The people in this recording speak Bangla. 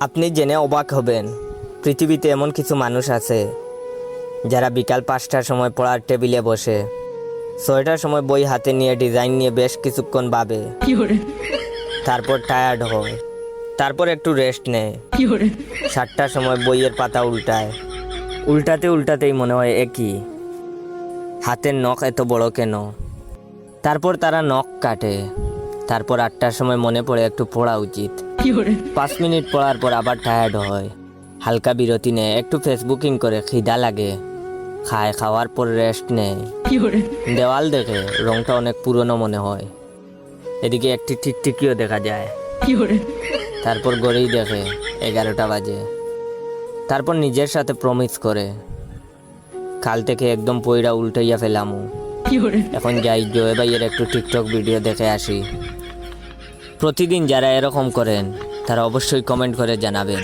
আপনি জেনে অবাক হবেন পৃথিবীতে এমন কিছু মানুষ আছে যারা বিকাল পাঁচটার সময় পড়ার টেবিলে বসে ছয়টার সময় বই হাতে নিয়ে ডিজাইন নিয়ে বেশ কিছুক্ষণ ভাবে। তারপর টায়ার্ড হয় তারপর একটু রেস্ট নেয়। সাতটার সময় বইয়ের পাতা উল্টায়। উল্টাতে উল্টাতেই মনে হয় একই হাতের নখ এত বড় কেন? তারপর তারা নখ কাটে। তারপর আটটার সময় মনে পড়ে একটু পড়া উচিত। পাঁচ মিনিট পড়ার পর আবার টায়ার্ড হয়। হালকা বিরতি নেয় একটু ফেসবুকিং করে খিদা লাগে। খায় খাওয়ার পর রেস্ট নেয় দেওয়াল দেখে রংটা অনেক পুরনো মনে হয়। এদিকে একটি টিকটিকিও দেখা যায়। তারপর গড়েই দেখে এগারোটা বাজে। তারপর নিজের সাথে প্রমিস করে। কাল থেকে একদম পইরা উল্টাইয়া ফেলামু। এখন যাই জয় ভাইয়ের একটু টিকটক ভিডিও দেখে আসি। প্রতিদিন যারা এরকম করেন তারা অবশ্যই কমেন্ট করে জানাবেন।